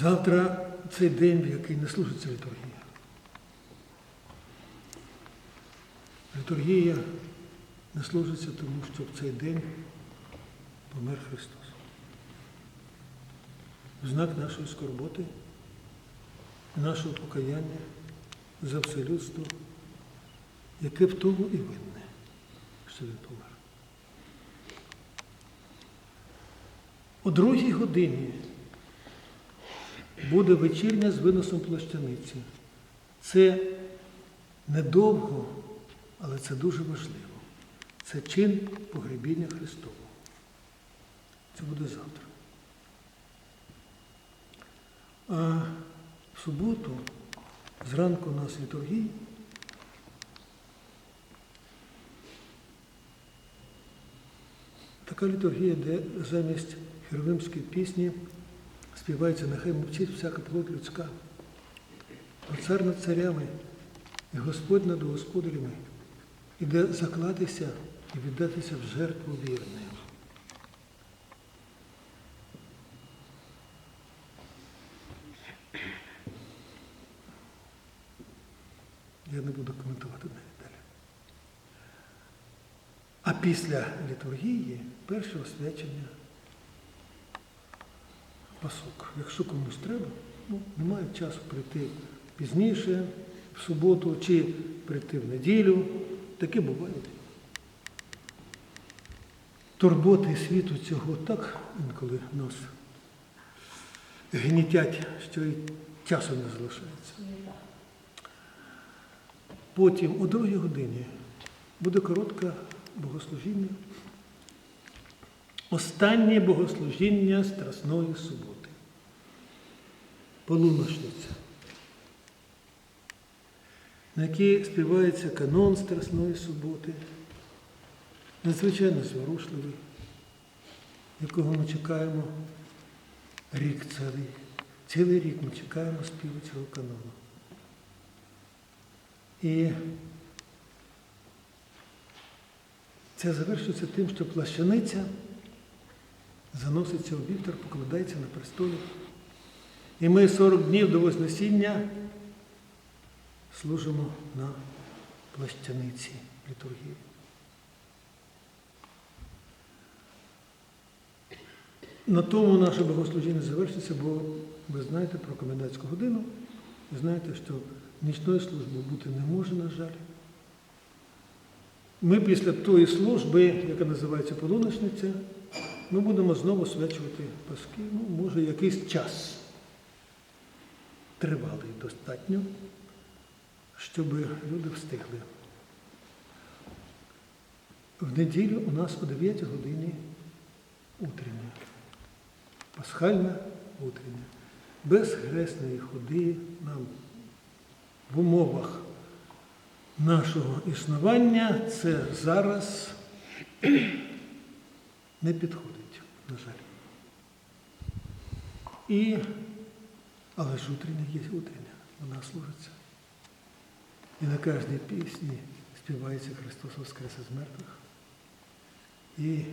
Завтра цей день, в який не служиться літургія. Літургія не служиться тому, що в цей день помер Христос. Знак нашої скорботи, нашого покаяння за все людство, яке в тому і винне, що він помер. О другій годині буде вечірня з виносом плащаниці. Це недовго, але це дуже важливо. Це чин погребіння Христового. Це буде завтра. А в суботу, зранку у нас літургії, така літургія, де замість херовимської пісні співається, нехай мовчить всяка плоть людська. А цар над царями і Господь над господарями іде заклатися і віддатися в жертву вірним. Я не буду коментувати навіть далі. А після літургії перше освячення пасок. Якщо комусь треба, ну, немає часу прийти пізніше, в суботу, чи прийти в неділю. Таке буває. Турботи світу цього так інколи нас гнітять, що і часу не залишається. Потім о другій годині буде коротке богослужіння. Останнє богослужіння Страсної суботи. Полуношниця, на якій співається канон Страсної суботи, надзвичайно зворушливий, якого ми чекаємо рік цілий. Цілий рік ми чекаємо співу цього канону. І це завершується тим, що плащаниця заноситься у вівтар, покладається на престолі. І ми 40 днів до Вознесіння служимо на плащаниці літургії. На тому наше богослужіння завершиться, бо ви знаєте про комендантську годину, ви знаєте, що нічної служби бути не може, на жаль. Ми після тої служби, яка називається полуночниця, ми будемо знову свячувати паски, ну, може, якийсь час. Тривалий достатньо, щоб люди встигли. В неділю у нас о 9 годині утрення. Пасхальна утрення. Без хресної ходи нам в умовах нашого існування це зараз не підходить, на жаль. І, але ж утрення є утрення, вона служиться. І на кожній пісні співається Христос Воскрес із мертвих. І,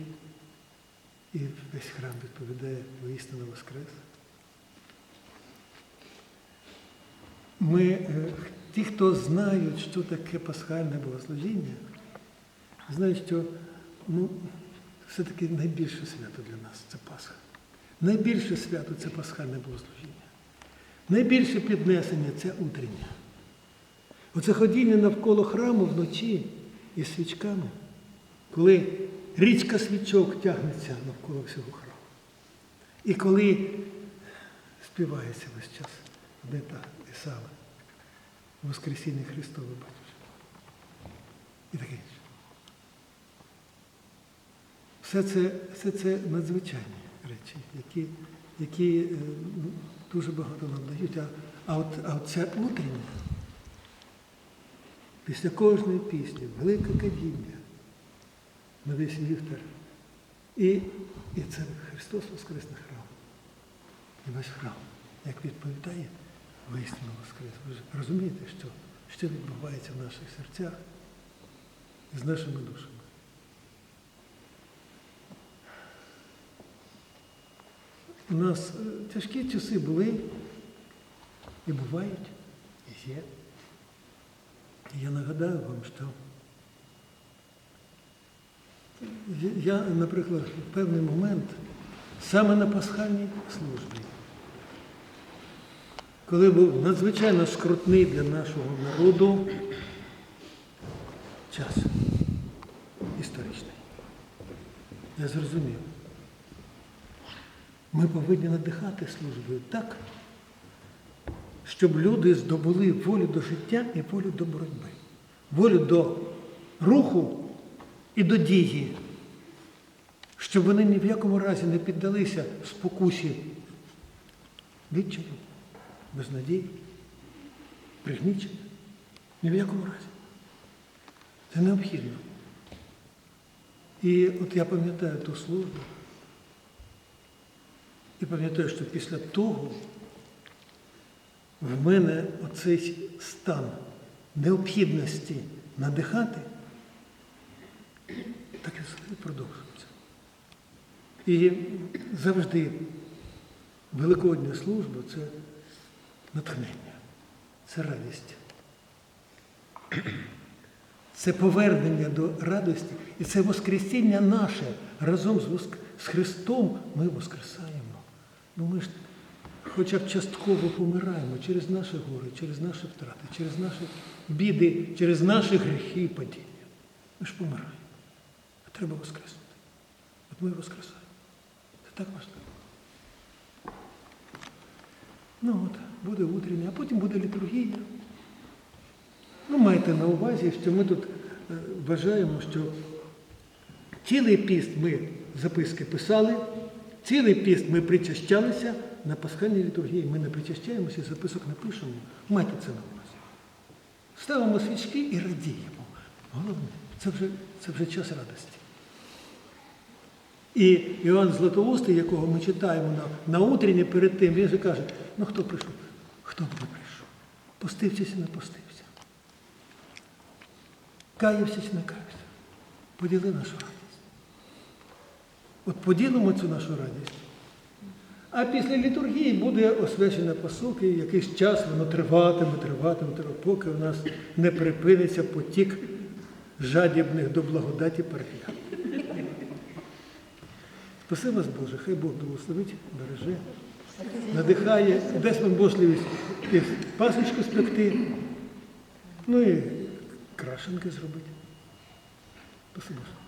і весь храм відповідає воістину Воскрес. Ми, е, ті, хто знають, що таке пасхальне богослужіння, знають, що ну, все-таки найбільше свято для нас це Пасха. Найбільше свято це пасхальне богослужіння. Найбільше піднесення це утрення. Оце ходіння навколо храму вночі із свічками, коли річка свічок тягнеться навколо всього храму. І коли співається весь час Бета і Сава, Воскресіння Христове Батюшка. І таке Все це, все це надзвичайні речі, які, які е, ну, дуже багато нам дають. А, а, от, а от ця утрення, після кожної пісні, велике кадіння на весь вівтар. І, і це Христос Воскресне храм. І весь храм, як відповідає, воістину Воскрес. Ви ж розумієте, що, що відбувається в наших серцях і з нашими душами. У нас е, тяжкі часи були і бувають, і є. Я нагадаю вам, що я, наприклад, в певний момент саме на пасхальній службі, коли був надзвичайно скрутний для нашого народу час історичний, я зрозумів, ми повинні надихати службою так, щоб люди здобули волю до життя і волю до боротьби, волю до руху і до дії, щоб вони ні в якому разі не піддалися спокусі відчаю, безнадії, пригнічення. Ні в якому разі. Це необхідно. І от я пам'ятаю ту службу. І пам'ятаю, що після того в мене оцей стан необхідності надихати так і продовжується. І завжди Великодня служба це натхнення, це радість. Це повернення до радості і це Воскресіння наше. Разом з, Христом ми Воскресаємо. Ну ми ж хоча б частково помираємо через наші гори, через наші втрати, через наші біди, через наші гріхи і падіння. Ми ж помираємо. Треба воскреснути. От ми воскресаємо. Це так важливо. Ну от, буде утрення, а потім буде літургія. Ну, майте на увазі, що ми тут е, вважаємо, що цілий піст ми записки писали, цілий піст ми причащалися, на пасхальній літургії ми не причащаємося, записок не пишемо. Майте це на увазі. Ставимо свічки і радіємо. Головне, це вже, це вже час радості. І Іоанн Златоустий, якого ми читаємо на, на утренні перед тим, він же каже, ну хто прийшов? Хто б не прийшов? Постився чи не постився? Каявся чи не каявся? Поділи нашу радість. От поділимо цю нашу радість. А після літургії буде освячена посуки, якийсь час воно триватиме, триватиме, триватиме, поки в нас не припиниться потік жадібних до благодаті парафіян. Спаси вас, Боже, хай Бог благословить, береже, надихає, дасть нам можливість пасочку спекти, ну і крашенки зробити. Боже.